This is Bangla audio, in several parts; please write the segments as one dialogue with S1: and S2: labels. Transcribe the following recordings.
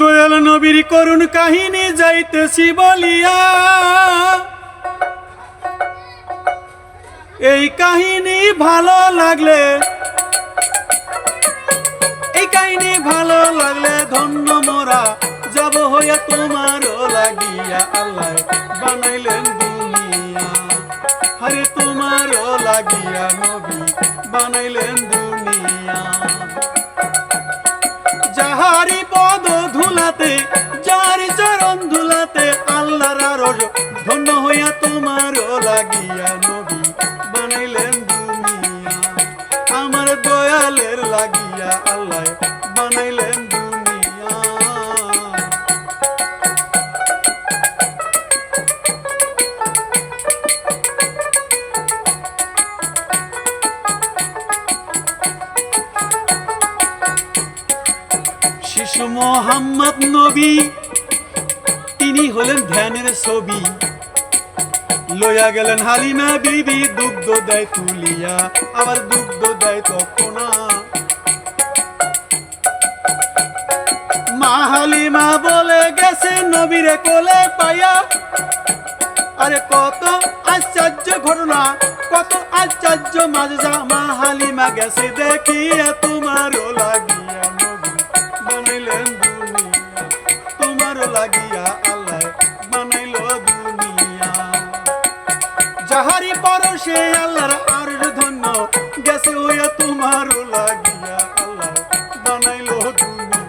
S1: দয়াল নবীর করুণ কাহিনী যাইতেছি বলিয়া, এই কাহিনী ভালো লাগলে, এই কাহিনী ভালো লাগলে ধন্য মোরা, যাব হইয়া তোমারও লাগিয়া আল্লাহ বানাইলেন দুনিয়া। হরে তোমারও লাগিয়া নবী বানাইলেন দুনিয়া। যাহারি পদ ধুলাতে যাহারি চরণ ধুলাতে আল্লাহর আরজ ধন্য হইয়া তোমার লাগিয়া নবী বানাইলেন দুনিয়া। আমার দয়ালের লাগিয়া আল্লাহ বানাইলেন মোহাম্মদ নবী। তিনি হলেন ধ্যানের ছবি। লইয়া গেলেন হালিমা বিবি, দুগ্ধ দেয় তুলিয়া, আবার দুগ্ধ দেয় তখনা মা হালিমা বলে গেছে, নবীরে কোলে পাইয়া। আরে কত আশ্চর্য ঘটনা, কত আশ্চর্য মাজা মা হালিমা গেছে দেখিয়া তোমারও লাগিয়া। বানাইলেন তোমারও লাগিয়া আল্লাহ বানাইল দুনিয়া। যাহারি পরশে আল্লাহর আর ধন্য। গেছে হইয়া তোমারও লাগিয়া আল্লাহ বানাইল দুনিয়া।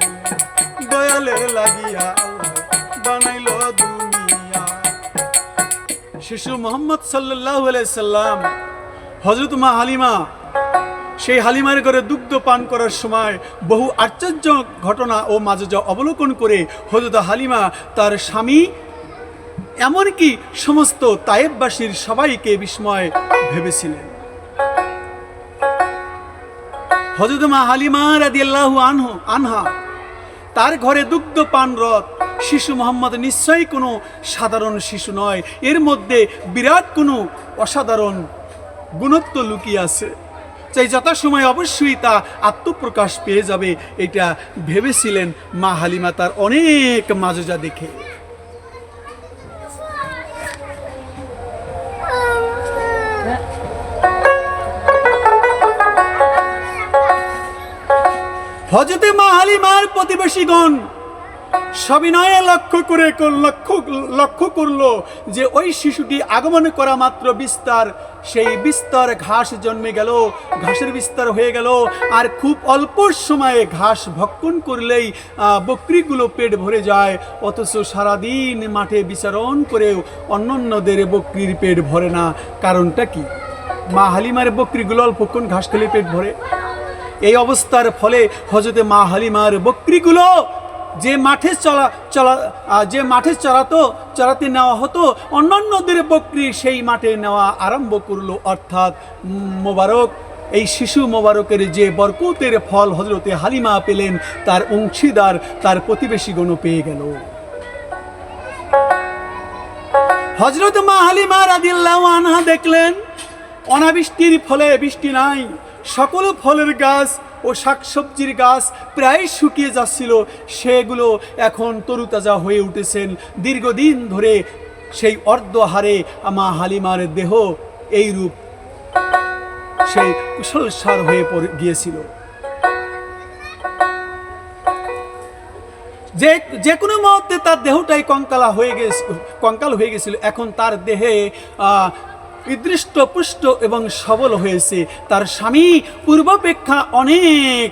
S1: দয়ালের লাগিয়া আল্লাহ বানাইল দুনিয়া। শিশু মোহাম্মদ সাল্লাহ সাল্লাম হজরত মা হালিমা সেই হালিমার ঘরে দুগ্ধ পান করার সময় বহু আশ্চর্য ঘটনা ও মাঝে অবলোকন করে হজরত হালিমা তার স্বামী, এমনকি সমস্ত তায়েববাসীর সবাইকে বিস্ময় ভেবেছিলেন। হজরত মা হালিমা রাদিয়াল্লাহু আনহু, আনহা, তার ঘরে দুগ্ধ পান রথ শিশু মোহাম্মদ নিশ্চয়ই কোনো সাধারণ শিশু নয়। এর মধ্যে বিরাট কোনো অসাধারণ গুণত্ব লুকিয়ে আছে। চাই যথাসময় অবশ্যই তা আত্মপ্রকাশ পেয়ে যাবে। এটা ভেবেছিলেন মা হালিমা তার অনেক মাজজা দেখে। হজরতে মা হালিমার প্রতিবেশীগণ সবিনয়ে লক্ষ্য করে লক্ষ্য লক্ষ্য করল যে ওই শিশুটি আগমন করা মাত্র বিস্তার সেই বিস্তার ঘাস জন্মে গেল, ঘাসের বিস্তার হয়ে গেল, আর খুব অল্প সময়ে ঘাস ভক্ষণ করলেই বকরিগুলো পেট ভরে যায়। অথচ সারাদিন মাঠে বিচরণ করেও অন্যান্যদের বকরির পেট ভরে না। কারণটা কি? মা হালিমার বকরিগুলো অল্পক্ষণ ঘাস খেলে পেট ভরে। এই অবস্থার ফলে হজরতে মা হালিমার বকরিগুলো যে মাঠে চলা চলা যে মাঠে চড়াতো, চড়াতে নেওয়া হতো, অন্যান্যদের বকরি সেই মাঠে নেওয়া আরম্ভ করল। অর্থাৎ মোবারক, এই শিশু মোবারকের যে বরকতের ফল হজরতে হালিমা পেলেন, তার অংশীদার, তার প্রতিবেশীগণও পেয়ে গেল। হজরত মা হালিমা রাদিল্লাহ আনহা দেখলেন, অনাবৃষ্টির ফলে বৃষ্টি নাই, সকল ফলের গাছ ও শাকসবজির গাছ প্রায় শুকিয়ে যাচ্ছিল। সেগুলো এখন তরুতাজা হয়ে উঠেছেন। দীর্ঘদিন ধরে সেই অর্ধহারে মা হালিমার দেহ এই রূপ সেই কুশলসার হয়ে পড়ে গিয়েছিল। যে যে কোনো মুহূর্তে তার দেহটাই কঙ্কালা হয়ে গেছে, কঙ্কাল হয়ে গেছিল। এখন তার দেহে হৃদৃষ্ট পুষ্ট এবং সবল হয়েছে। তার স্বামী পূর্বাপেক্ষা অনেক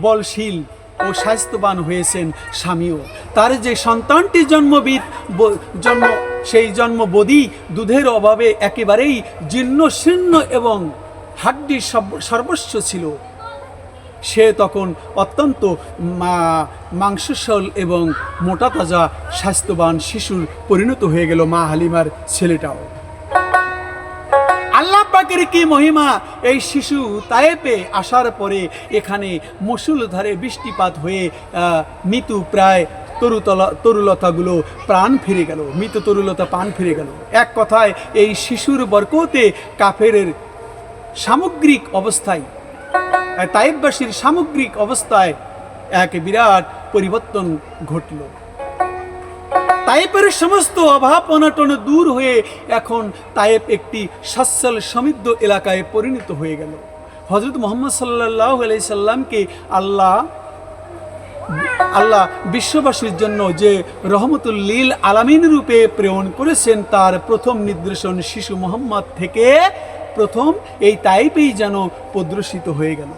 S1: বলশীল ও স্বাস্থ্যবান হয়েছেন স্বামীও। তার যে সন্তানটি জন্মবিদ জন্ম, সেই জন্ম জন্মবদি দুধের অভাবে একেবারেই জীর্ণ শীর্ণ এবং হাড্ডি সর্ব- সর্বস্ব ছিল। সে তখন অত্যন্ত মাংসসল এবং মোটা তাজা স্বাস্থ্যবান শিশুর পরিণত হয়ে গেল মা হালিমার ছেলেটাও। পাকের কি মহিমা? এই শিশু তায়েপে আসার পরে এখানে মুসুলধারে বৃষ্টিপাত হয়ে মৃত্যু প্রায় তরুতলা, তরুলতাগুলো প্রাণ ফিরে গেল। মৃত তরুলতা প্রাণ ফিরে গেল। এক কথায়, এই শিশুর বরকতে কাফের সামগ্রিক অবস্থায় তাইববাসীর সামগ্রিক অবস্থায় এক বিরাট পরিবর্তন ঘটল। তাইপের সমস্ত অভাব অনাটন দূর হয়ে এখন তাইপ একটি সচ্ছল সমৃদ্ধ এলাকায় পরিণত হয়ে গেল। হজরত মোহাম্মদ সাল্লাহ আলাই সাল্লামকে আল্লাহ আল্লাহ বিশ্ববাসীর জন্য যে রহমতুল্লিল আলামিন রূপে প্রেরণ করেছেন, তার প্রথম নির্দেশন শিশু মোহাম্মদ থেকে প্রথম এই তাইপেই যেন প্রদর্শিত হয়ে গেল।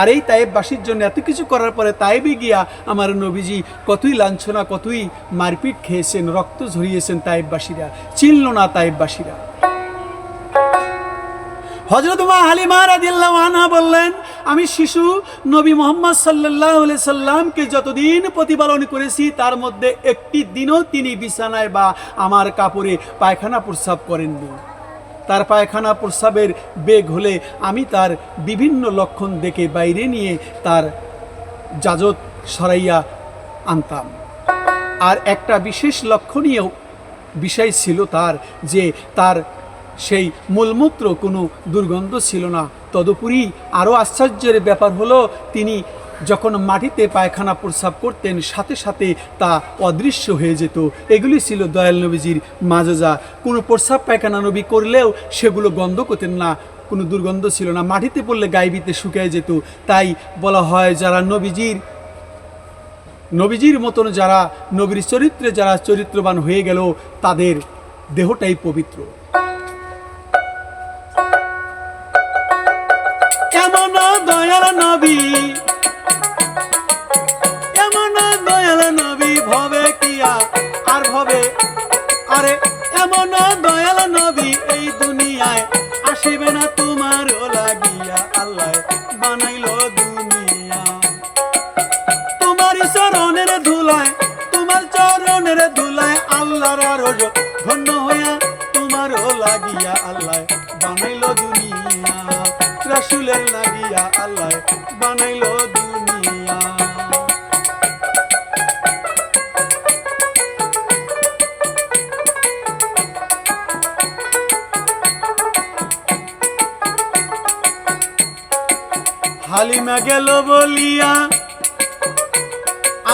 S1: আর এই তাইববাসীর জন্য এত কিছু করার পরে তাইবে গিয়া আমার নবীজি কতই লাঞ্ছনা, কতই মারপিট খেয়েছেন, রক্ত ঝরিয়েছেন তাইববাসীরা চিনল না তাইববাসীরা হজরত মা হালিমা রাদিল্লাহ বললেন, আমি শিশু, নবী মোহাম্মদ সাল্লাহ সাল্লামকে যতদিন প্রতিপালন করেছি, তার মধ্যে একটি দিনও তিনি বিছানায় বা আমার কাপড়ে পায়খানা প্রস্রাব করেননি। তার পায়খানা প্রস্রাবের বেগ হলে আমি তার বিভিন্ন লক্ষণ দেখে বাইরে নিয়ে তার যাজত সরাইয়া আনতাম। আর একটা বিশেষ লক্ষণীয় বিষয় ছিল তার যে তার সেই মূলমূত্র কোনো দুর্গন্ধ ছিল না। তদুপরি আরও আশ্চর্যের ব্যাপার হলো, তিনি যখন মাটিতে পায়খানা প্রস্রাব করতেন, সাথে সাথে তা অদৃশ্য হয়ে যেত। এগুলি ছিল দয়াল নবীজির মাজজা। কোনো প্রস্রাব পায়খানা নবী করলেও সেগুলো গন্ধ করতেন না। কোনো দুর্গন্ধ ছিল না। মাটিতে পড়লে গাইবিতে শুকিয়ে যেত। তাই বলা হয় যারা নবীজির নবীজির মতন যারা, নবীর চরিত্রে যারা চরিত্রবান হয়ে গেল, তাদের দেহটাই পবিত্র। এমন দয়াল নবী ভবে কিয়া, আর ভবে? আরে, এমন দয়াল নবী এই দুনিয়ায় আসিবে না তোমার লাগিয়া, আল্লাহ বানাইলো দুনিয়া। তোমার চরণের ধুলায়, তোমার চরণের ধুলায় আল্লাহর ধন্য হইয়া তোমারও লাগিয়া, আল্লাহ বানাইলো দুনিয়া। রাসুলের লাগিয়া আল্লাহ বানাইলো হালিমা গেল বলিয়া,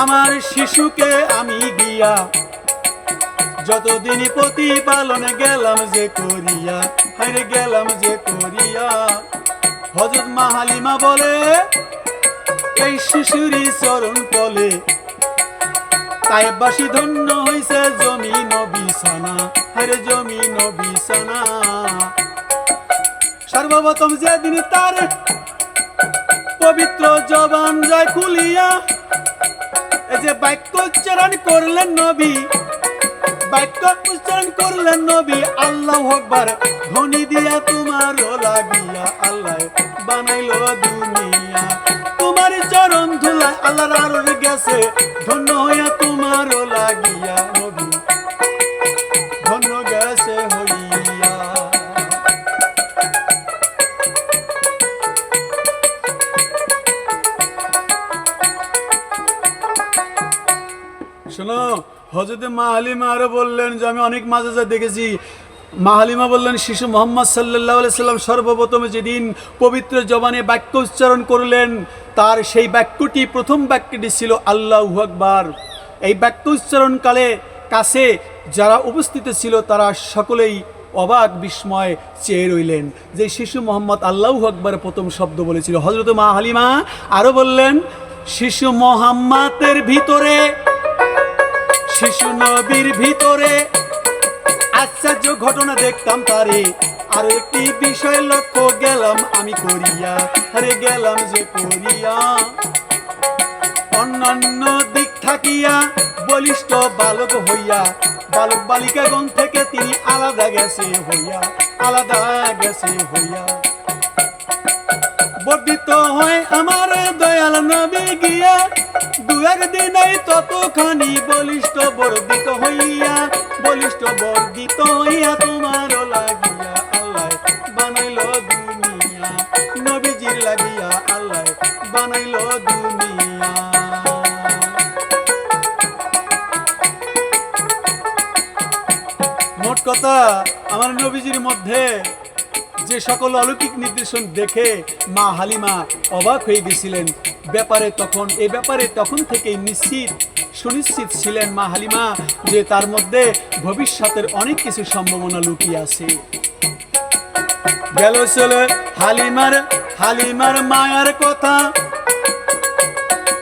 S1: আমার শিশুকে আমি গিয়া যতদিন প্রতিপালন গেলাম যে করিয়া হারে গেলাম যে করিয়া। হজরত মা হালিমা বলে, এই শিশুরই চরণ তলে তাইবাসী ধন্য হইছে জমিন বিছানা হারে জমিন বিছানা। সর্বপ্রথম যেদিন তার পবিত্র জবান যায় খুলিয়া। এই যে বাক্য উচ্চারণ করলেন নবী, বাক্য উচ্চারণ করলেন নবী, আল্লাহ আকবার। ধ্বনি দিয়া তোমার লাগিয়া আল্লাহ বানাইলো দুনিয়া। তোমার চরণ ধুলায় আল্লাহর আরর গেছে, ধন্য হইয়া তোমার হজরত মা হালিমা আরও বললেন যে, আমি অনেক যা দেখেছি। মা হালিমা বললেন, শিশু মোহাম্মদ সাল্লাহ সাল্লাম সর্বপ্রথম যেদিন পবিত্র জবানে বাক্য উচ্চারণ করলেন, তার সেই বাক্যটি প্রথম বাক্যটি ছিল, আল্লাহ আকবার। এই বাক্য উচ্চারণকালে কাছে যারা উপস্থিত ছিল, তারা সকলেই অবাক, বিস্ময় চেয়ে রইলেন যে, শিশু মোহাম্মদ আল্লাহ আকবার প্রথম শব্দ বলেছিল। হজরত মা হালিমা আরও বললেন, শিশু মোহাম্মদের ভিতরে শিশু নবীর ভিতরে। আশ্চর্য ঘটনা দেখতাম তারে। আর একটি বিষয় লক্ষ্য গেলাম আমি করিয়া। আরে গেলাম যে করিয়া। অন্যান্য দিক থাকিয়া বলিষ্ঠ বালক হইয়া। বালক বালিকাগণ থেকে তিনি আলাদা গেছে হইয়া, আলাদা গেছে হইয়া। বর্ধিত হয় আমার দয়াল নবী গিয়া। দু একদিনেই ততখানি বলিষ্ঠ বর্ধিত হইয়া, বলিষ্ঠ বর্ধিত হইয়া তোমার লাগিয়া আল্লাহ বানাইল দুনিয়া। লাগিয়া আল্লাহ বানাইল দুনিয়া। মোট কথা, আমার নবীজির মধ্যে যে সকল অলৌকিক নির্দেশন দেখে মা হালিমা অবাক হয়ে গেছিলেন। ব্যাপারে তখন, এ ব্যাপারে তখন থেকেই নিশ্চিত, সুনিশ্চিত ছিলেন মা হালিমা যে তার মধ্যে ভবিষ্যতের অনেক কিছু সম্ভাবনা লুকিয়ে আছে। গেল চলে হালিমার হালিমার মায়ার কথা।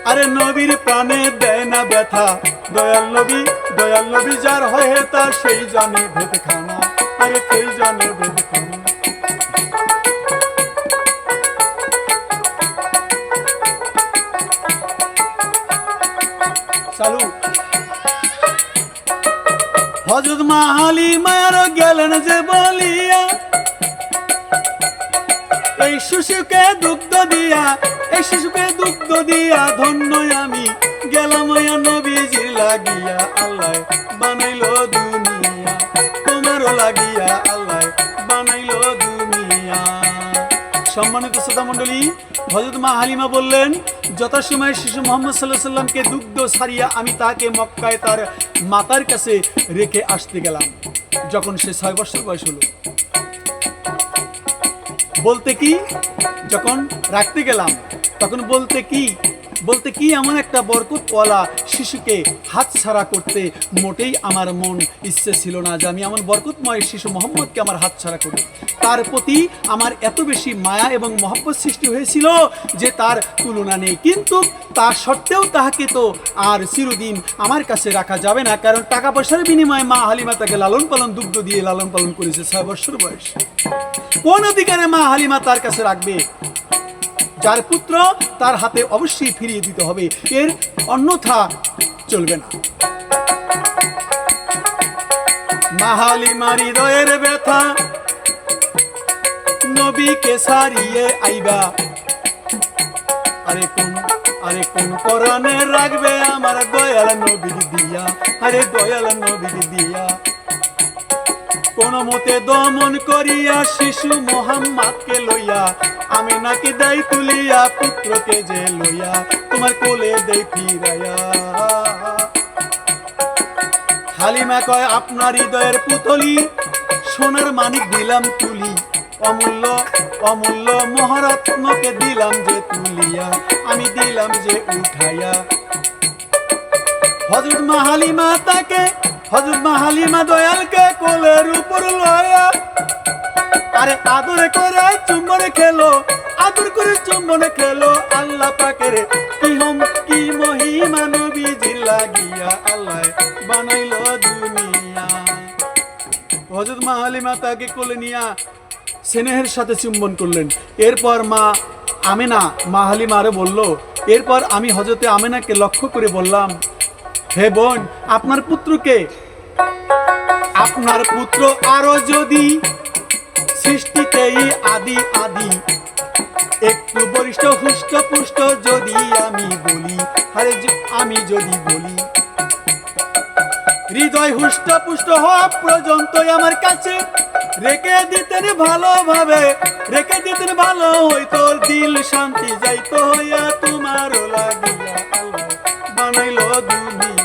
S1: আরে নবীর প্রাণে দেয় না ব্যথা। দয়াল নবী দয়াল নবী যার হয়ে তার সেই জানে ভেদ খানা আরে সেই জানে ভেদ খানা হজরত মাহালি মায়ার গেলেন যে বলিয়া, এই শিশুকে দুগ্ধ দিয়া, এই শিশুকে দুগ্ধ দিয়া ধন্য আমি গেলাম নবীজির লাগিয়া, আল্লাহ বানাইলো দুনিয়া। তোমারও লাগিয়া আল্লাহ বানাইলো দুনিয়া। সম্মানিত শ্রোতা মণ্ডলী হজরত মা হালিমা বললেন, যথাসময়ে শিশু মোহাম্মদ সাল্লাহ সাল্লামকে দুগ্ধ সারিয়া আমি তাকে মক্কায় তার মাতার কাছে রেখে আসতে গেলাম, যখন সে ছয় বছর বয়স হলো। বলতে কি, যখন রাখতে গেলাম, তখন বলতে কি বলতে কি এমন একটা বরকতওয়ালা শিশুকে হাত ছাড়া করতে মোটেই আমার মন ইচ্ছে ছিল না যে আমি এমন বরকতময় শিশু মোহাম্মদকে আমার হাত ছাড়া করি তার প্রতি আমার এত বেশি মায়া এবং মহব্বত সৃষ্টি হয়েছিল যে তার তুলনা নেই। কিন্তু তা সত্ত্বেও তাহাকে তো আর চিরদিন আমার কাছে রাখা যাবে না, কারণ টাকা পয়সার বিনিময়ে মা হালিমা তাকে লালন পালন, দুগ্ধ দিয়ে লালন পালন করেছে ছয় বছর বয়স। কোন অধিকারে মা হালিমা তার কাছে রাখবে? যার পুত্র তার হাতে অবশ্যই ফিরিয়ে দিতে হবে। এর অন্যথা চলবে না। মাহালিমা হৃদয়ের ব্যথা, নবীকে সারিয়ে আইবা। আরে কোন আরে কোন কোরআনে রাখবে আমার দয়াল নবীর দিয়া? আরে দয়াল নবীর দিয়া। কোন মতে দমন করিয়া শিশু মোহাম্মদকে লইয়া, আমি নাকি দেই তুলিয়া, পুত্রকে যে লইয়া তোমার কোলে দেই ফিরাইয়া। হালিমা কয়, আপনার হৃদয়ের পুতলি, সোনার মানিক দিলাম তুলি, অমূল্য অমূল্য মহারত্নকে দিলাম যে তুলিয়া, আমি দিলাম যে উঠাইয়া। হজরত মাহালিমা তাকে হজরত মাহালিমা দয়ালকে কোলের উপর লয়া। আরে আদর করে খেলো, আদর করে চুম্বনে খেলো আল্লাহ পাকের। কি হম, কি মহিমা আল্লাহ বানাইলো দুনিয়া। হজরত মা হালিমা তাকে কোলে নিয়া স্নেহের সাথে চুম্বন করলেন। এরপর মা আমেনা মা হালিমা আরও বলল, এরপর আমি হজরতে আমেনাকে লক্ষ্য করে বললাম হে বোন, আপনার পুত্রকে আপনার পুত্র আরও যদি সৃষ্টিতেই আদি আদি, একটু বরিষ্ঠ হুষ্ট, পুষ্ট যদি আমি বলি, আরে আমি যদি বলি। হৃদয় হুষ্ট, পুষ্ট হওয়া পর্যন্ত আমার কাছে, রেখে দিতেন ভালোভাবে, রেখে দিতেন ভালো হইতো, দিল শান্তি যাইতো হইয়া তোমার লাগিয়া বানাইলো দুনিয়া।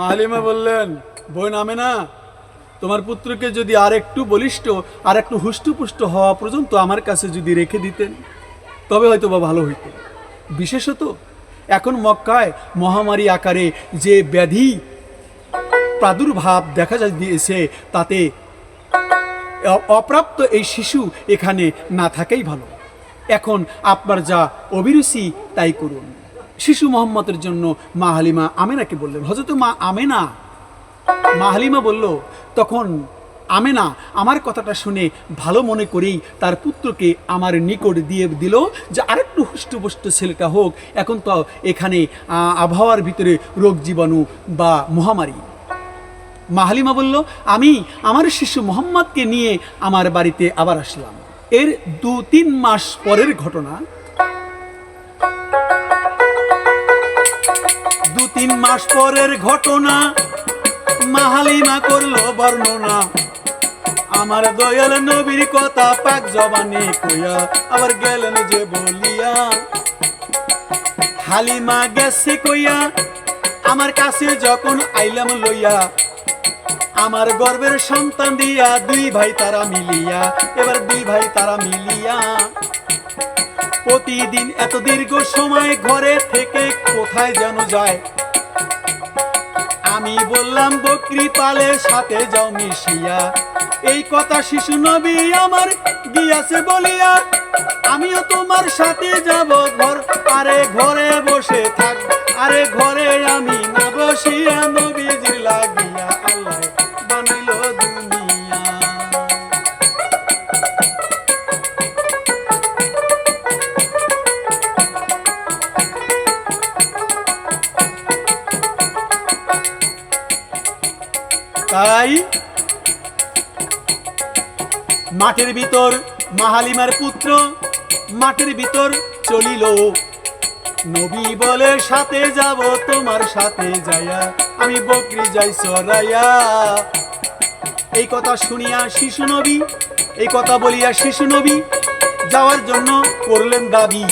S1: মালিমা বললেন বই নামে না। তোমার পুত্রকে যদি আর একটু বলিষ্ঠ আর একটু হুষ্টপুষ্ট হওয়া পর্যন্ত আমার কাছে যদি রেখে দিতেন, তবে হয়তো বা ভালো হইতো। বিশেষত এখন মক্কায় মহামারী আকারে যে ব্যাধি প্রাদুর্ভাব দেখা দিয়েছে, তাতে অপ্রাপ্ত এই শিশু এখানে না থাকাই ভালো। এখন আপনার যা অভিরুচি, তাই করুন। শিশু মোহাম্মদের জন্য মা হালিমা আমেনাকে বললেন হজরত মা আমেনা। মা হালিমা বলল, তখন আমেনা আমার কথাটা শুনে ভালো মনে করেই তার পুত্রকে আমার নিকট দিয়ে দিল যে আরেকটু হুষ্টপুষ্ট ছেলেটা হোক, এখন তো এখানে আবহাওয়ার ভিতরে রোগ জীবাণু বা মহামারী। মাহালিমা বলল, আমি আমার শিশু মোহাম্মদকে নিয়ে আমার বাড়িতে আবার আসলাম। এর দু তিন মাস পরের ঘটনা তিন মাস পরের ঘটনা। মাহালিমা করল বর্ণনা। আমার দয়াল নবীর কথা পাক জবানে কইয়া আবার গেলেন যে বলিয়া। হালিমা গেছে কইয়া, আমার কাছে যখন আইলাম লইয়া, আমার গর্বের সন্তান দিয়া দুই ভাই তারা মিলিয়া, এবার দুই ভাই তারা মিলিয়া। প্রতিদিন এত দীর্ঘ সময় ঘরে থেকে কোথায় যেন যায় আমি বললাম বকরি পালে সাথে যাও মিশিয়া। এই কথা শিশু নবী আমার গিয়াছে বলিয়া, আমিও তোমার সাথে যাব ঘর, আরে ঘরে বসে থাক, আরে ঘরে আমি না বসিয়া মাঠের ভিতর মাহালিমার পুত্র, মাঠের ভিতর চলিল। নবী বলে, সাথে যাব তোমার সাথে যাইয়া, আমি বকরি যাই সরাইয়া। এই কথা শুনিয়া শিশু নবী, এই কথা বলিয়া শিশু নবী যাওয়ার জন্য করলেন দাবি।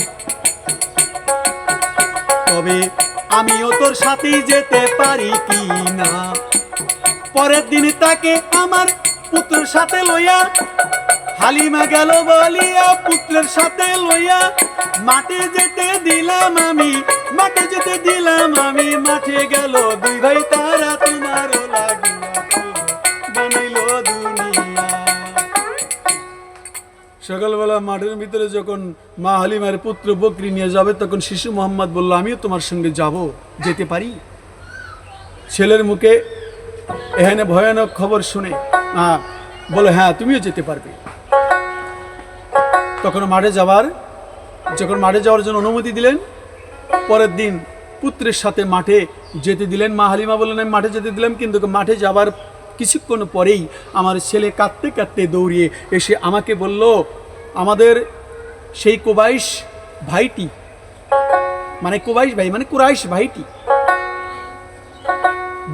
S1: তবে আমিও তোর সাথেই যেতে পারি কি না? পরের দিন তাকে আমার পুত্রের সাথে লইয়া হালিমা গেল বলিয়া, পুত্রের সাথে লইয়া মাঠে যেতে দিলাম আমি, মাঠে যেতে দিলাম আমি, মাঠে গেল দুই ভাই তারা তোমার সকালবেলা মাঠের ভিতরে যখন মা হালিমার পুত্র বকরি নিয়ে যাবে, তখন শিশু মোহাম্মদ বলল, আমিও তোমার সঙ্গে যাব, যেতে পারি? ছেলের মুখে এখানে ভয়ানক খবর শুনে বলে হ্যাঁ তুমিও যেতে পারবে। তখন মাঠে যাওয়ার যখন মাঠে যাওয়ার জন্য অনুমতি দিলেন, পরের দিন পুত্রের সাথে মাঠে যেতে দিলেন। মা হালিমা বললেন, আমি মাঠে যেতে দিলাম, কিন্তু মাঠে যাবার কিছুক্ষণ পরেই আমার ছেলে কাঁদতে কাঁদতে দৌড়িয়ে এসে আমাকে বলল, আমাদের সেই কোবাইশ ভাইটি মানে কোবাইশ ভাই মানে কুরাইশ ভাইটি,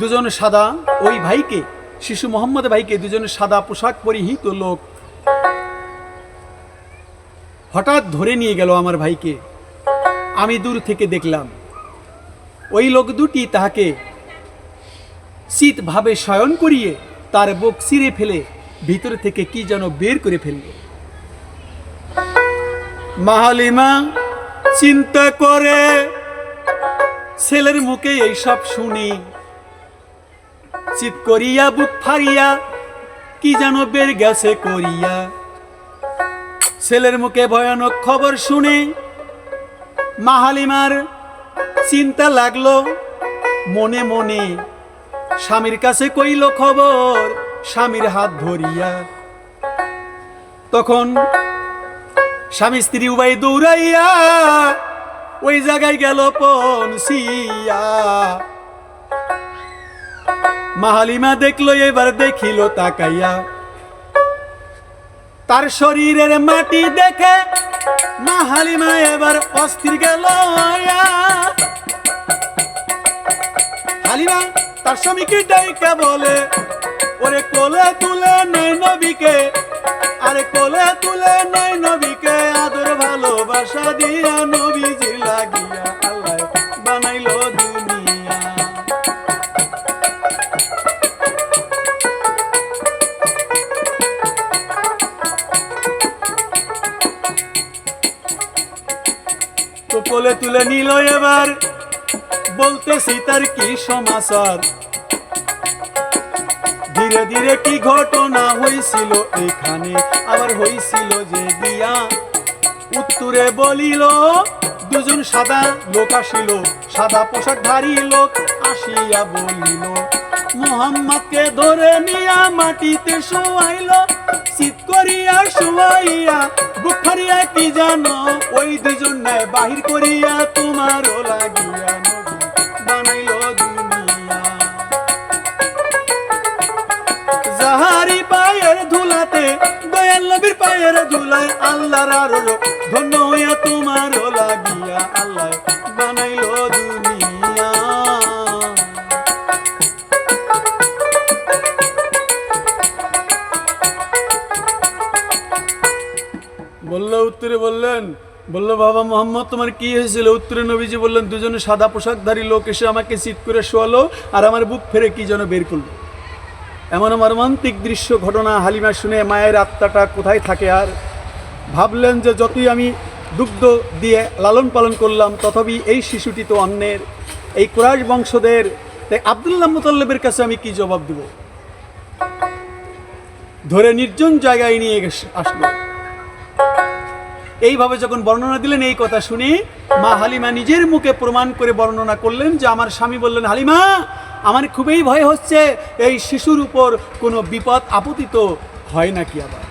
S1: দুজন সাদা ওই ভাইকে, শিশু মোহাম্মদ ভাইকে দুজনের সাদা পোশাক পরিহিত লোক হঠাৎ ধরে নিয়ে গেল আমার ভাইকে। আমি দূর থেকে দেখলাম, ওই লোক দুটি তাহাকে শীতভাবে শয়ন করিয়ে তার বুক ছিঁড়ে ফেলে ভিতর থেকে কি যেন বের করে ফেলল। মাহালিমা, চিন্তা করে। ছেলের মুখে এইসব শুনি। চিত করিয়া, বুক ফারিয়া, কি যেন বের গেছে করিয়া। ছেলের মুখে ভয়ানক খবর শুনে মাহালিমার চিন্তা লাগল। মনে মনে স্বামীর কাছে কইল, খবর, স্বামীর হাত ধরিয়া। তখন স্বামী স্ত্রী উভয় দৌড়াইয়া ওই জায়গায় গেল পনসিয়া মাহালিমা দেখল, এবার দেখিল তাকাইয়া তার শরীরের মাটি দেখে মাহালিমা এবার অস্থির গেল হালিমা, তার স্বামীকে ডাইকা বলে, ওরে কোলে তুলে নেই নবীকে, আরে কোলে তুলে নেই নবীকে, আদর ভালোবাসা দিয়া নবীজি লাগিয়া তুলে নিল এবার। বলতেছি, তার কি সমাচার? ধীরে ধীরে কি ঘটনা হয়েছিল এখানে? আবার হয়েছিল যে দিয়া উত্তরে বলিল, দুজন সাদা লোক আসিল, সাদা পোশাকধারী লোক আসিয়া বলিল মোহাম্মদকে ধরে নিয়া মাটিতে শোয়াইল, শীত করিয়া শোয়াইয়া, বুক ফারিয়া কি জানো? ওই দুজন বাহির করিয়া তোমারও লাগিয়া বানাইল যাহারি পায়ের ধুলাতে, দয়াল পায়ের ধুলায় আল্লাহর আরও ধন্য হইয়া তোমার লাগিয়া আল্লাহ বানাইল দুনিয়া। বলল, উত্তরে বললেন, বলল, বাবা মোহাম্মদ, তোমার কি হয়েছিল? উত্তরে নবীজি বললেন, দুজনে সাদা পোশাকধারী লোক এসে আমাকে চিৎ করে শোয়ালো আর আমার বুক ফেরে কি যেন বের করল। এমন মর্মান্তিক দৃশ্য, ঘটনা হালিমা শুনে মায়ের আত্মাটা কোথায় থাকে আর ভাবলেন যে যতই আমি দুগ্ধ দিয়ে লালন পালন করলাম, তথাপি এই শিশুটি তো অন্যের। এই কুরাইশ বংশদের, তাই আবদুল্লাহ মুতাল্লেবের কাছে আমি কি জবাব দেব? ধরে নির্জন জায়গায় নিয়ে আসলো। এইভাবে যখন বর্ণনা দিলেন, এই কথা শুনে মা হালিমা নিজের মুখে প্রমাণ করে বর্ণনা করলেন যে আমার স্বামী বললেন, হালিমা, আমার খুবই ভয় হচ্ছে, এই শিশুর উপর কোনো বিপদ আপতিত হয় নাকি আবার?